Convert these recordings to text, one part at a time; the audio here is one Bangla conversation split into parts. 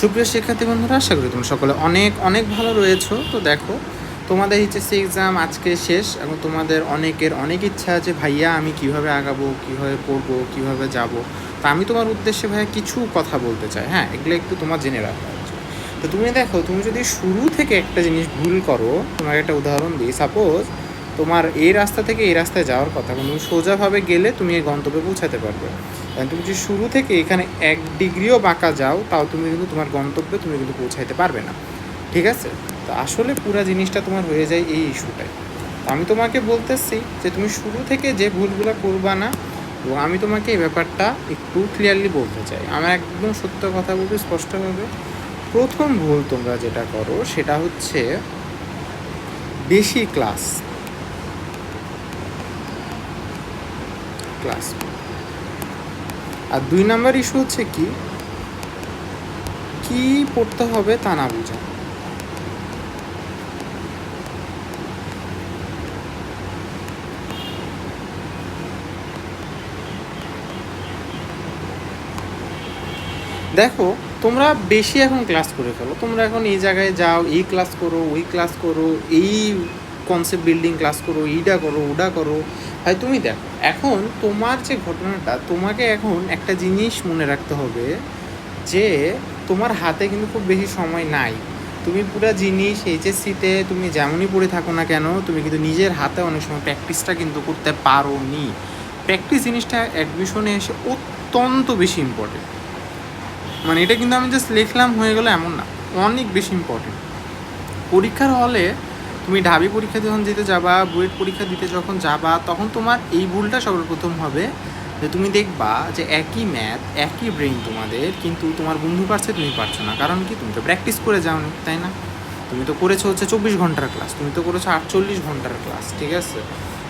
সুপ্রিয় শিক্ষার্থী বন্ধুরা, আশা করি তোমরা সকলে অনেক অনেক ভালো রয়েছো। তো দেখো, তোমাদের এইচএসসি এক্সাম আজকে শেষ এবং তোমাদের অনেকের অনেক ইচ্ছা আছে, ভাইয়া, আমি কীভাবে আগাবো, কীভাবে পড়ব, কীভাবে যাব? তা আমি তোমার উদ্দেশ্যে ভাইয়া কিছু কথা বলতে চাই। হ্যাঁ এগুলো একটু তোমার জেনে রাখা। তো তুমি দেখো, তুমি যদি শুরু থেকে একটা জিনিস ভুল করো, তোমাকে একটা উদাহরণ দিই। সাপোজ তোমার এই রাস্তা থেকে এই রাস্তায় যাওয়ার কথা তুমি সোজাভাবে গেলে তুমি এই গন্তব্যে পৌঁছাতে পারবে। তুমি যদি শুরু থেকে এখানে এক ডিগ্রিও বাঁকা যাও, তাও তুমি কিন্তু তোমার গন্তব্যে তুমি কিন্তু পৌঁছাইতে পারবে না। ঠিক আছে? তো আসলে পুরো জিনিসটা তোমার হয়ে যায় এই ইস্যুটাই। আমি তোমাকে বলতেছি যে তুমি শুরু থেকে যে ভুলগুলো করবা না এবং আমি তোমাকে এই ব্যাপারটা একটু ক্লিয়ারলি বলতে চাই। আমার একদম সত্য কথা বলতে স্পষ্টভাবে প্রথম ভুল তোমরা যেটা করো, সেটা হচ্ছে বেশি ক্লাস ক্লাস আর দুই নাম্বার ইস্যু হচ্ছে কি? কি পড়তে হবে তা না বোঝা। দেখো, তোমরা বেশি এখন ক্লাস করে ফেলো। তোমরা এখন এই জায়গায় যাও, এই ক্লাস করো, ওই ক্লাস করো, এই কনসেপ্ট বিল্ডিং ক্লাস করো এইটা করো ওটা করো। ভাই, তুমি দেখো, এখন তোমার যে ঘটনাটা, তোমাকে এখন একটা জিনিস মনে রাখতে হবে যে, তোমার হাতে কিন্তু খুব বেশি সময় নাই। তুমি পুরো জিনিস এইচএসসিতে তুমি যেমনই পড়ে থাকো না কেন, তুমি কিন্তু নিজের হাতে অনেক সময় প্র্যাকটিসটা কিন্তু করতে পারো নি প্র্যাকটিস জিনিসটা অ্যাডমিশনে এসে অত্যন্ত বেশি ইম্পর্টেন্ট মানে এটা কিন্তু আমি জাস্ট লিখলাম, হয়ে গেলো এমন না। অনেক বেশি ইম্পর্টেন্ট পরীক্ষার হলে তুমি ঢাবি পরীক্ষা যখন দিতে যাবা, বুয়েট পরীক্ষা দিতে যখন যাবা, তখন তোমার এই ভুলটা সর্বপ্রথম হবে যে তুমি দেখবা যে একই ম্যাথ একই ব্রেইন তোমাদের, কিন্তু তোমার বন্ধু পারছে তুমি পারছ না। কারণ কি? তুমি তো প্র্যাকটিস করে যাওনি, তাই না? তুমি তো করেছ হচ্ছে চব্বিশ ঘণ্টার ক্লাস তুমি তো করেছ আটচল্লিশ ঘণ্টার ক্লাস ঠিক আছে?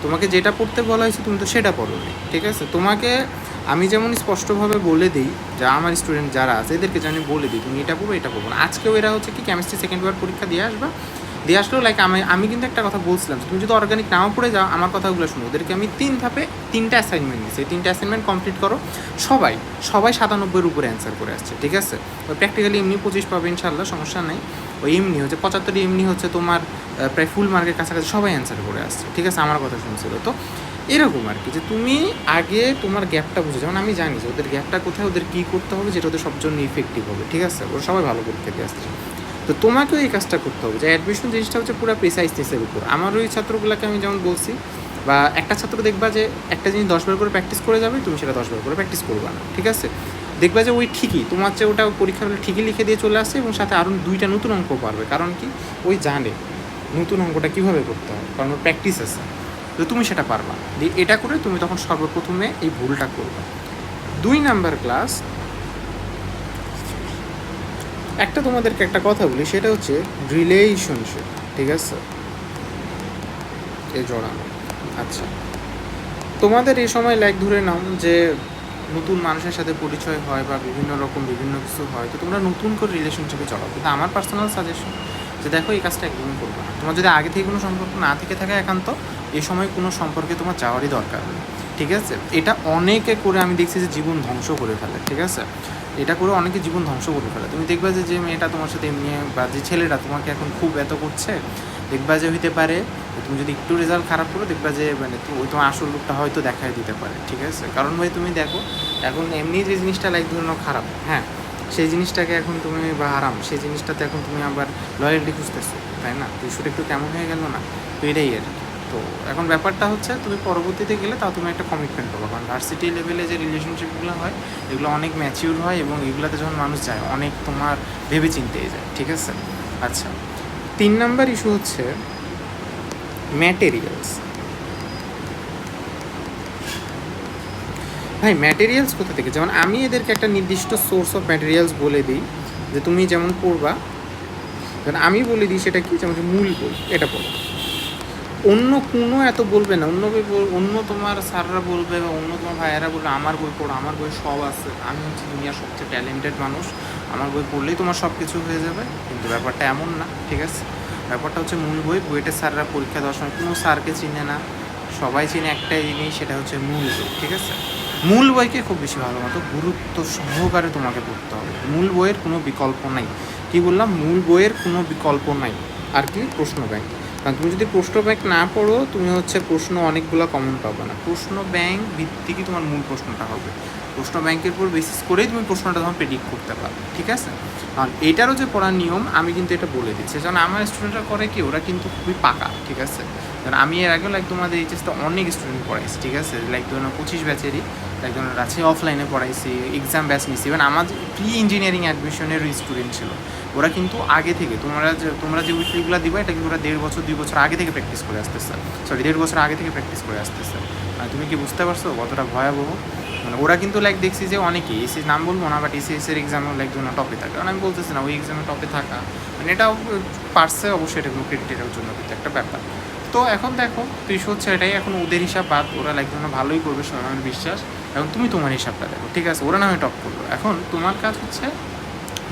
তোমাকে যেটা পড়তে বলা হয়েছে তুমি তো সেটা পড়োনি, ঠিক আছে? তোমাকে আমি যেমন স্পষ্টভাবে বলে দিই, যে আমার স্টুডেন্ট যারা আছে, এদেরকে জানি বলে দিই, তুমি এটা পড়ব এটা পড়ব না। আজকেও এরা হচ্ছে কি কেমিস্ট্রি সেকেন্ড ইয়ার পরীক্ষা দিয়ে আসবা দিয়ে আসলেও লাইক আমি আমি কিন্তু একটা কথা বলছিলাম তুমি যদি অর্গানিক নাও পড়ে যাও, আমার কথাগুলো শুনো। ওদেরকে আমি তিন ধাপে তিনটা অ্যাসাইনমেন্ট দিচ্ছি তিনটা অ্যাসাইনমেন্ট কমপ্লিট করো। সবাই সবাই সাতানব্বইয়ের উপরে অ্যান্সার করে আসছে, ঠিক আছে? ওই প্র্যাকটিক্যালি এমনি পঁচিশ পাবে ইনশাল্লাহ সমস্যা নেই। ওই এমনি হচ্ছে, পঁচাত্তর এমনি হচ্ছে তোমার প্রায় ফুল মার্কের কাছাকাছি সবাই অ্যান্সার করে আসছে, ঠিক আছে? আমার কথা শুনছিল তো। এরকম আর কি, যে তুমি আগে তোমার গ্যাপটা বুঝে যেমন আমি জানি যে ওদের গ্যাপটা কোথায়, ওদের কী করতে হবে, যেটা ওদের সব জন্য ইফেক্টিভ হবে, ঠিক আছে? ওরা সবাই ভালো দিয়ে আসছে তো তোমাকেও এই কাজটা করতে হবে যে অ্যাডমিশন জিনিসটা হচ্ছে পুরো প্রিসাইসনেসের উপর। আমার ওই ছাত্রগুলোকে আমি যেমন বলছি, বা একটা ছাত্র দেখবা যে একটা জিনিস দশবার করে প্র্যাকটিস করে যাবে, তুমি সেটা দশবার করে প্র্যাকটিস করবে না, ঠিক আছে? দেখবা যে ওই ঠিকই, তোমার চেয়ে ওটা পরীক্ষা হলে ঠিকই লিখে দিয়ে চলে আসছে এবং সাথে আরও দুইটা নতুন অঙ্ক পারবে। কারণ কি? ওই জানে নতুন অঙ্কটা কীভাবে করতে হয়, কারণ ওর প্র্যাকটিস আছে। তো তুমি সেটা পারবা দিয়ে এটা করে তুমি তখন সর্বপ্রথমে এই ভুলটা করবে। দুই নাম্বার ক্লাস একটা তোমাদেরকে একটা কথা বলি, সেটা হচ্ছে রিলেশনশিপ ঠিক আছে? এই জড়ানো আচ্ছা। তোমাদের এই সময় লাইক ধরে নাও যে নতুন মানুষের সাথে পরিচয় হয় বা বিভিন্ন রকম বিভিন্ন কিছু হয়, তো তোমরা নতুন করে রিলেশনশিপে চলাও কিন্তু আমার পার্সোনাল সাজেশন যে দেখো, এই কাজটা একদমই করবে না। তোমার যদি আগে থেকে কোনো সম্পর্ক না থেকে থাকে একান্ত, এই সময় কোনো সম্পর্কে তোমার যাওয়ারই দরকার নেই, ঠিক আছে? এটা অনেকে করে আমি দেখছি যে জীবন ধ্বংস করে ফেলে, ঠিক আছে? এটা করে অনেকে জীবন ধ্বংস করে ফেলে। তুমি দেখবে যে যে মেয়েটা তোমার সাথে এমনি, বা যে ছেলেটা তোমাকে এখন খুব এত করছে, দেখবা যে হইতে পারে তুমি যদি একটু রেজাল্ট খারাপ করো, দেখবা যে মানে ওই তোমার আসল রূপটা হয়তো দেখাই দিতে পারে, ঠিক আছে? কারণ ভাই তুমি দেখো, এখন এমনি যে জিনিসটা লাইক ধরে খারাপ হ্যাঁ? সেই জিনিসটাকে এখন তুমি, বা আরাম সেই জিনিসটাতে এখন তুমি আবার লয়ালিটি খুঁজতেছো, তাই না? তো ইস্যুটা একটু কেমন হয়ে গেল না? তো এটাই আর কি। তো এখন ব্যাপারটা হচ্ছে তুমি পরবর্তীতে গেলে তাও তুমি একটা কমিটমেন্ট পাবো। কারণ ভার্সিটি লেভেলে যে রিলেশনশিপগুলো হয়, এগুলো অনেক ম্যাচিউর হয় এবং এগুলোতে যখন মানুষ যায়, অনেক তোমার ভেবে চিন্তেই যায়, ঠিক আছে? আচ্ছা তিন নাম্বার ইস্যু হচ্ছে ম্যাটেরিয়ালস ভাই ম্যাটেরিয়ালস কোথা থেকে? যেমন আমি এদেরকে একটা নির্দিষ্ট সোর্স অফ ম্যাটেরিয়ালস বলে দিই, যে তুমি যেমন পড়বা আমি বলে দিই সেটা কি? যেমন মূল বই, এটা পড়ো। অন্য কোনো এত বলবে না। অন্য অন্য তোমার স্যাররা বলবে বা অন্য তোমার ভাইয়েরা বলবে, আমার বই পড়ো, আমার বই সব আছে। আমি হচ্ছে দুনিয়ার সবচেয়ে ট্যালেন্টেড মানুষ। আমার বই পড়লেই তোমার সব কিছু হয়ে যাবে। কিন্তু ব্যাপারটা এমন না, ঠিক আছে? ব্যাপারটা হচ্ছে মূল বই বইটা স্যাররা পরীক্ষা দেওয়ার সময় কোনো স্যারকে চিনে না। সবাই চিনে একটাই জিনিস, সেটা হচ্ছে মূল বই, ঠিক আছে? মূল বইকে খুব বেশি ভালো মতো গুরুত্ব সহকারে তোমাকে পড়তে হবে। মূল বইয়ের কোনো বিকল্প নাই। কি বললাম? মূল বইয়ের কোনো বিকল্প নাই। আর কি? প্রশ্ন ব্যাংক। কারণ তুমি যদি প্রশ্ন ব্যাংক না পড়ো, তুমি হচ্ছে প্রশ্ন অনেকগুলো কমন পাবে না। প্রশ্ন ব্যাংক ভিত্তিকই তোমার মূল প্রশ্নটা হবে। প্রশ্ন ব্যাংকের উপর বেসিস করেই তুমি প্রশ্নটা তখন প্রেডিক্ট করতে পারবে, ঠিক আছে? কারণ এটারও যে পড়ার নিয়ম, আমি কিন্তু এটা বলে দিচ্ছি। কারণ আমার স্টুডেন্টরা করে কি, ওরা কিন্তু খুবই পাকা, ঠিক আছে? কারণ আমি এর আগেও লাইক তোমাদের এইচএসটা অনেক স্টুডেন্ট পড়াইছি, ঠিক আছে? লাইক ধরুন পঁচিশ ব্যাচেরই ধরুন রাজশাহী অফলাইনে পড়াইছি এক্সাম ব্যাচ নিছি। ইভেন আমার প্রি ইঞ্জিনিয়ারিং অ্যাডমিশনের স্টুডেন্ট ছিল। ওরা কিন্তু আগে থেকে, তোমরা যে তোমরা যে উইকলিগুলো দিবে এটা কিন্তু ওরা দেড় বছর, দুই বছর আগে থেকে প্র্যাকটিস করে আসতেছে। সরি দেড় বছর আগে থেকে প্র্যাকটিস করে আসতেছে। আর তুমি কি বুঝতে পারছ কতটা ভয়াবহ? মানে ওরা কিন্তু লাইক দেখছি যে অনেকেই এসি নাম বলব না বাট এসিএস এর এক্সামেও লাইক ধরুন টপে থাকে। কারণ আমি বলতেছি না, ওই এক্সামে টপে থাকা। মানে এটাও পারছে অবশ্যই এটা কোনো ক্রেডিটের জন্য, কিন্তু একটা ব্যাপার। তো এখন দেখো তুই হচ্ছে এটাই এখন ওদের হিসাব বাদ, ওরা লাইক ধরুন ভালোই করবে সবাই আমার বিশ্বাস। এখন তুমি তোমার হিসাবটা দেখো, ঠিক আছে? ওরা না হয় টপ করল এখন তোমার কাজ হচ্ছে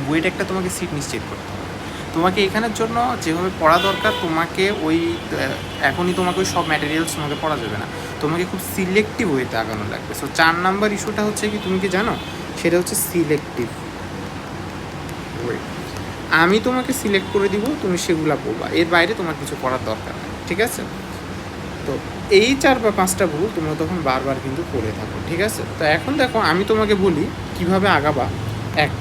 বইটা একটা তোমাকে সিট নিশ্চিত করতে হবে। তোমাকে এখানের জন্য যেভাবে পড়া দরকার, তোমাকে ওই এখনই তোমাকে ওই সব ম্যাটেরিয়ালস তোমাকে পড়া যাবে না। তোমাকে খুব সিলেক্টিভ ওয়েতে আগানো লাগবে। সো চার নাম্বার ইস্যুটা হচ্ছে কি, তুমি কি জানো? সেটা হচ্ছে সিলেক্টিভ ওয়ে আমি তোমাকে সিলেক্ট করে দিব, তুমি সেগুলো পড়বা এর বাইরে তোমার কিছু করার দরকার নেই, ঠিক আছে? তো এই চার বা পাঁচটা ভুল তোমরা তখন বারবার কিন্তু করে থাকো, ঠিক আছে? তো এখন দেখো, আমি তোমাকে বলি কীভাবে আগাবা। এক,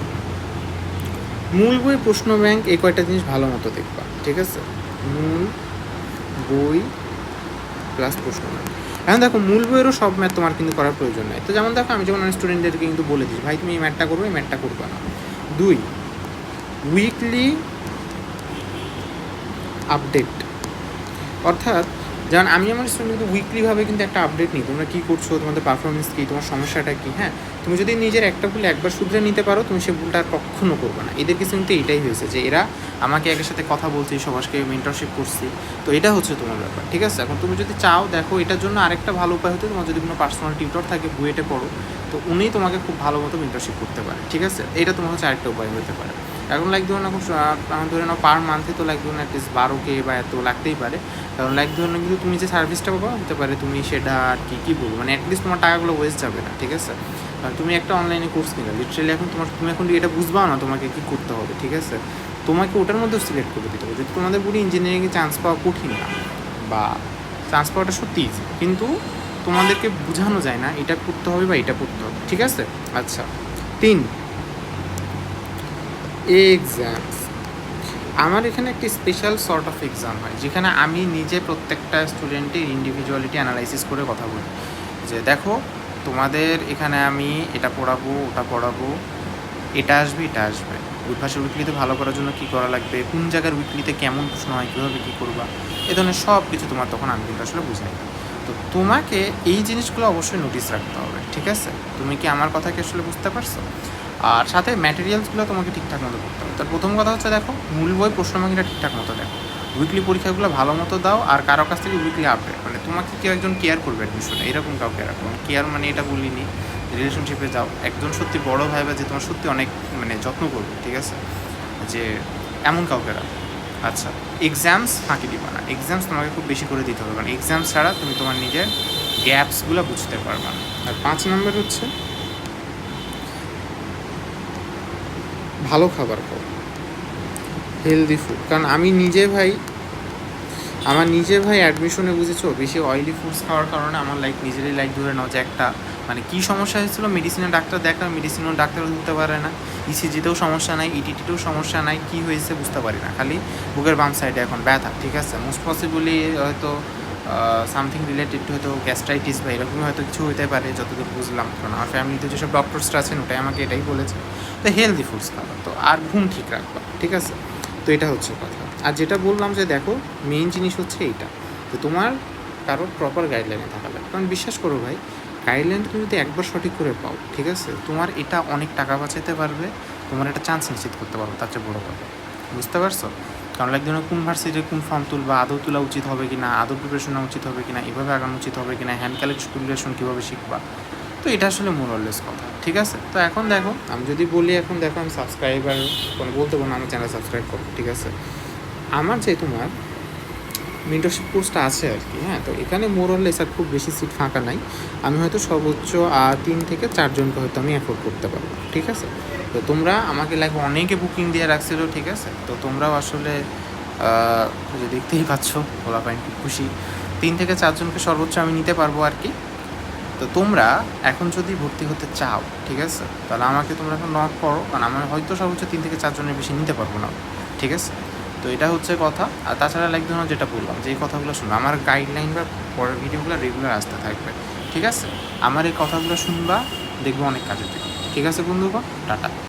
মূল বই প্রশ্ন ব্যাংক এই কয়টা জিনিস ভালো মতো দেখবা, ঠিক আছে? মূল বই প্লাস প্রশ্ন এখন দেখো, মূল বইয়েরও সব ম্যাথ তোমার কিন্তু করার প্রয়োজন নাই। তো যেমন দেখো, আমি যেমন স্টুডেন্টদেরকে কিন্তু বলে দিই, ভাই, তুমি এই ম্যাথটা করবে এই ম্যাথটা করবে না। দুই উইকলি আপডেট অর্থাৎ, যেমন আমি আমার স্টুডেন্ট কিন্তু উইকলিভাবে কিন্তু একটা আপডেট নিই। তোমরা কী করছ? তোমাদের পারফরমেন্স কী? তোমার সমস্যাটা কী? হ্যাঁ? তুমি যদি নিজের একটা ভুল একবার শুধরে নিতে পারো, তুমি সে ভুলটা আর কখনো করবে না। এদের কিছু কিন্তু এটাই হয়েছে যে এরা আমাকে একের সাথে কথা বলছি সবাসকে মেন্টরশিপ করছি। তো এটা হচ্ছে তোমার ব্যাপার, ঠিক আছে? এখন তুমি যদি চাও, দেখো, এটার জন্য আরেকটা ভালো উপায় হতে তোমার যদি কোনো পার্সোনাল টিউটর থাকে, বুয়েটে পড়ো, তো উনি তোমাকে খুব ভালো মতো মেন্টরশিপ করতে পারে, ঠিক আছে? এটা তোমার হচ্ছে আরেকটা উপায় হতে পারে। এখন লাইক ধরুন এখন ধরে নাও পার মান্থে তো লাইক ধরুন অ্যাটলিস্ট বারো কে বা এত লাগতেই পারে। কারণ লাইক ধরুন কিন্তু তুমি যে সার্ভিসটা পাবা, হতে পারে তুমি সেটা আর কি, কী বলব? মানে অ্যাটলিস্ট তোমার টাকাগুলো ওয়েস্ট যাবে না, ঠিক আছে? কারণ তুমি একটা অনলাইনে কোর্স কিনলে লিটারেলি এখন তোমার তুমি এখন এটা বুঝবাও না তোমাকে কী করতে হবে, ঠিক আছে? তোমাকে ওটার মধ্যে সিলেক্ট করে দিতে হবে। যদি তোমাদের পুরো ইঞ্জিনিয়ারিংয়ে চান্স পাওয়া কঠিন না, বা চান্স পাওয়াটা সত্যি ইজি কিন্তু তোমাদেরকে বোঝানো যায় না, এটা করতে হবে বা এটা করতে হবে, ঠিক আছে? আচ্ছা তিন এক্সামস আমার এখানে একটি স্পেশাল সর্ট অফ এক্সাম হয়, যেখানে আমি নিজে প্রত্যেকটা স্টুডেন্টের ইন্ডিভিজুয়ালিটি অ্যানালাইসিস করে কথা বলি। যে দেখো, তোমাদের এখানে আমি এটা পড়াবো, ওটা পড়াবো, এটা আসবে এটা আসবে। উদ্ভাসের উইকলিতে ভালো করার জন্য কী করা লাগবে? কোন জায়গার উইকলিতে কেমন প্রশ্ন হয়, কীভাবে কী করবা? এ ধরনের সব কিছু তোমার তখন আমি কিন্তু আসলে বুঝাই তো তোমাকে এই জিনিসগুলো অবশ্যই নোটিস রাখতে হবে, ঠিক আছে? তুমি কি আমার কথাকে আসলে বুঝতে পারছ? আর সাথে ম্যাটেরিয়ালসগুলো তোমাকে ঠিকঠাক মতো করতে হবে। তার প্রথম কথা হচ্ছে দেখো, মূল বই প্রশ্নমাঙ্গিটা ঠিকঠাক মতো দেখো। উইকলি পরীক্ষাগুলো ভালো মতো দাও আর কারও কাছ থেকে উইকলি আপডেট মানে তোমাকে কেউ একজন কেয়ার করবে অ্যাডমিশনে এরকম কাউকে রাখো। কেয়ার মানে এটা বলিনি রিলেশনশিপে যাও। একজন সত্যি বড় ভাই বা যে তোমার সত্যি অনেক মানে যত্ন করবে, ঠিক আছে? যে এমন কাউকে রাখো। আচ্ছা এক্সামস ফাঁকি দিবা না। এক্সামস তোমাকে খুব বেশি করে দিতে হবে। কারণ এক্সামস ছাড়া তুমি তোমার নিজের গ্যাপসগুলো বুঝতে পারবে না। আর পাঁচ নম্বর হচ্ছে ভালো খাবার খাও হেলদি ফুড কারণ আমি নিজে ভাই, আমার নিজে ভাই অ্যাডমিশনে বুঝেছ, বেশি অয়েলি ফুডস খাওয়ার কারণে আমার লাইক নিজেরই লাইক ধরে নাও যে একটা মানে কী সমস্যা হয়েছিল? মেডিসিনের ডাক্তার দেখা মেডিসিনও ডাক্তার ধরতে পারে না। ইসিজিতেও সমস্যা নাই ইটিটিতেও সমস্যা নাই, কী হয়েছে বুঝতে পারি না। খালি বুকের বাম সাইডে এখন ব্যথা, ঠিক আছে? মোস্ট পসিবলি হয়তো সামথিং রিলেটেড টু হয়তো গ্যাস্ট্রাইটিস বা এরকমই হয়তো কিছু হতে পারে, যতদূর বুঝলাম। কারণ আমার ফ্যামিলিতে যেসব ডক্টরসরা আছেন, ওটাই আমাকে এটাই বলেছে তো হেলদি ফুডস খাবা। তো আর ঘুম ঠিক রাখবা, ঠিক আছে? তো এটা হচ্ছে কথা। আর যেটা বললাম যে দেখো মেইন জিনিস হচ্ছে এইটা তো তোমার কারোর প্রপার গাইডলাইনে থাকা লাগবে। কারণ বিশ্বাস করো ভাই গাইডলাইন তুমি যদি একবার সঠিক করে পাও, ঠিক আছে? তোমার এটা অনেক টাকা বাঁচাতে পারবে, তোমার একটা চান্স নিশ্চিত করতে পারবে, তার চেয়ে বড় কথা। বুঝতে পারছ? কারণ লাইক ধরুন কোন ভার্সিটির কোন ফর্ম তুলবা আদৌ তোলা উচিত হবে কি না, আদৌ প্রিপারেশন নেওয়া উচিত হবে কি না, এভাবে আগানো উচিত হবে কি না হ্যান্ড ক্যালকুলেশন কীভাবে শিখবা? তো এটা আসলে মোরলেস কথা, ঠিক আছে? তো এখন দেখো, আমি যদি বলি এখন দেখো আমি সাবস্ক্রাইবার কোনো বলতে পারব না আমার চ্যানেল সাবস্ক্রাইব করো ঠিক আছে? আমার যে তোমার মেন্টরশিপ কোর্সটা আছে আর কি হ্যাঁ? তো এখানে মোরলে স্যার খুব বেশি সিট ফাঁকা নাই। আমি হয়তো সর্বোচ্চ তিন থেকে চারজনকে হয়তো আমি অ্যাফোর্ড করতে পারব, ঠিক আছে? তো তোমরা আমাকে লাইক অনেকে বুকিং দিয়ে রাখছিল, ঠিক আছে? তো তোমরাও আসলে যে দেখতেই পাচ্ছ ওলা পাইন খুব খুশি। তিন থেকে চারজনকে সর্বোচ্চ আমি নিতে পারব আর কি। তো তোমরা এখন যদি ভর্তি হতে চাও, ঠিক আছে? তাহলে আমাকে তোমরা এখন নক করো, কারণ আমার হয়তো সর্বোচ্চ তিন থেকে চারজনের বেশি নিতে পারব না, ঠিক আছে? তো এটা হচ্ছে কথা। আর তাছাড়া লাইক ধরুন যেটা বললাম যে কথাগুলো শুনব, আমার গাইডলাইন বা পরের ভিডিওগুলো রেগুলার আসতে থাকবে, ঠিক আছে? আমার এই কথাগুলো শুনবা, দেখব অনেক কাজে দেবে। ঠিক আছে বন্ধুগণ? টাটা।